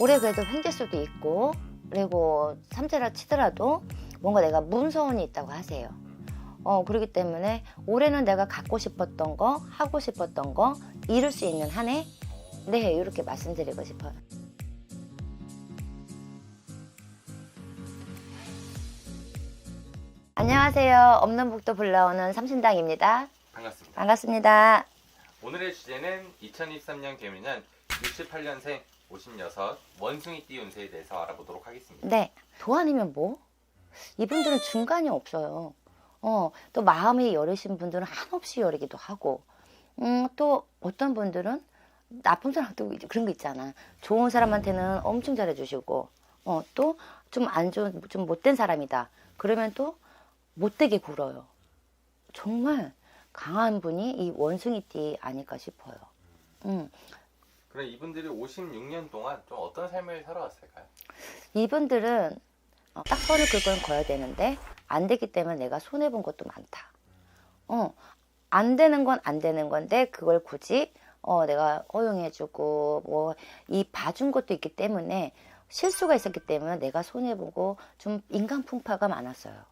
올해 그래도 횡재수도 있고 그리고 삼재라 치더라도 뭔가 내가 문서운이 있다고 하세요. 어 그렇기 때문에 올해는 내가 갖고 싶었던 거 하고 싶었던 거 이룰 수 있는 한 해. 네 이렇게 말씀드리고 싶어요. 안녕하세요. 없는 복도 불러오는 삼신당입니다. 반갑습니다. 반갑습니다. 오늘의 주제는 2023년 개묘년 68년생 56 원숭이 띠 운세에 대해서 알아보도록 하겠습니다. 네. 도안이면 뭐? 이분들은 중간이 없어요. 어, 또 마음이 여리신 분들은 한없이 여리기도 하고, 음, 또 어떤 분들은 나쁜 사람도 그런 거 있잖아. 좋은 사람한테는 엄청 잘해주시고, 어, 또 좀 안 좋은, 좀 못된 사람이다. 그러면 또 못되게 굴어요. 정말 강한 분이 이 원숭이띠 아닐까 싶어요. 음. 그럼 이분들이 56년 동안 좀 어떤 삶을 살아왔을까요? 이분들은 어, 딱 선을 긁고는 거야 되는데 안 되기 때문에 내가 손해 본 것도 많다. 어, 안 되는 건 안 되는 건데 그걸 굳이 어, 내가 허용해주고 뭐 이 봐준 것도 있기 때문에 실수가 있었기 때문에 내가 손해 보고 좀 인간 풍파가 많았어요.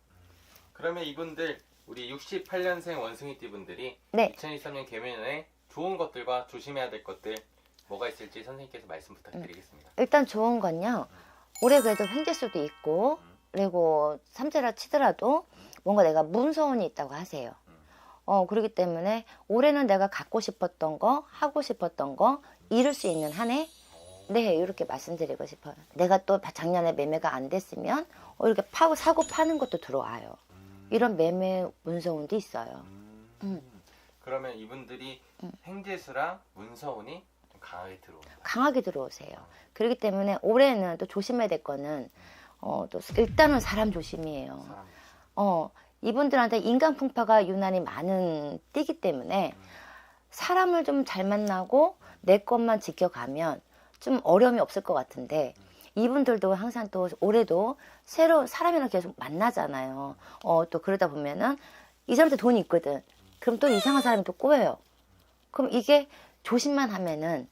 그러면 이분들 우리 68년생 원숭이띠 분들이 네. 2023년 개묘년에 좋은 것들과 조심해야 될 것들 뭐가 있을지 선생님께서 말씀 부탁드리겠습니다. 일단 좋은 건요. 올해 그래도 횡재수도 있고 그리고 삼재라 치더라도 뭔가 내가 문서운이 있다고 하세요. 어 그렇기 때문에 올해는 내가 갖고 싶었던 거 하고 싶었던 거 이룰 수 있는 한 해. 네 이렇게 말씀드리고 싶어요. 내가 또 작년에 매매가 안 됐으면 어, 이렇게 파고 사고 파는 것도 들어와요. 이런 매매 문서운도 있어요. 음. 그러면 이분들이 행재수랑 문서운이 좀 강하게 들어온다. 강하게 들어오세요. 그렇기 때문에 올해는 또 조심해야 될 거는 어, 또 일단은 사람 조심이에요. 사람. 어, 이분들한테 인간 풍파가 유난히 많은 띠기 때문에 사람을 좀 잘 만나고 내 것만 지켜가면 좀 어려움이 없을 것 같은데 이분들도 항상 또 올해도 새로운 사람이랑 계속 만나잖아요. 어, 또 그러다 보면은 이 사람한테 돈이 있거든. 그럼 또 이상한 사람이 또 꼬여요. 그럼 이게 조심만 하면은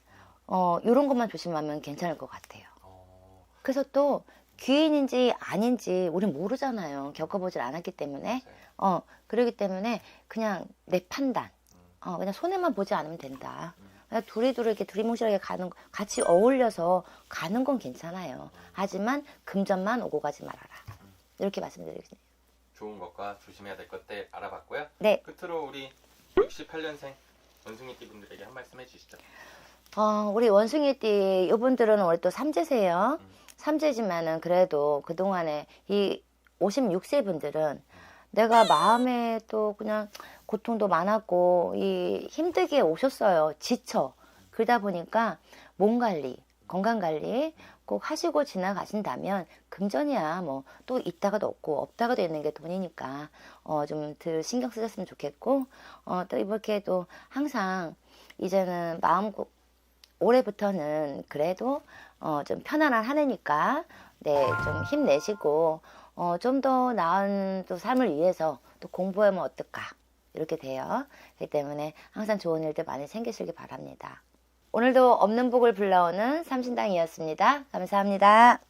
어, 요런 것만 조심하면 괜찮을 것 같아요. 어, 그래서 또 귀인인지 아닌지 우린 모르잖아요. 겪어보질 않았기 때문에. 어, 그러기 때문에 그냥 내 판단. 어, 그냥 손해만 보지 않으면 된다. 그냥 두리두리 이렇게 두리뭉실하게 가는, 거- 같이 어울려서 가는 건 괜찮아요. 하지만 금전만 오고 가지 말아라. 이렇게 말씀드리겠습니다. 좋은 것과 조심해야 될 것들 알아봤고요. 네. 끝으로 우리 68년생 원숭이띠 분들에게 한 말씀 해주시죠. 어, 우리 원숭이띠 이분들은 올해 또 삼재세요. 삼재지만은 그래도 그 동안에 이 56세 분들은 내가 마음에 또 그냥 고통도 많았고 이 힘들게 오셨어요. 지쳐. 그러다 보니까 몸 관리, 건강 관리 꼭 하시고 지나가신다면 금전이야 뭐 또 있다가도 없고 없다가도 있는 게 돈이니까 어 좀 덜 신경 쓰셨으면 좋겠고 어 또 이렇게 또 항상 이제는 마음 고- 올해부터는 그래도 어, 좀 편안한 한 해니까 네, 좀 힘내시고 어, 좀 더 나은 또 삶을 위해서 또 공부하면 어떨까 이렇게 돼요. 그렇기 때문에 항상 좋은 일들 많이 생기시길 바랍니다. 오늘도 없는 복을 불러오는 삼신당이었습니다. 감사합니다.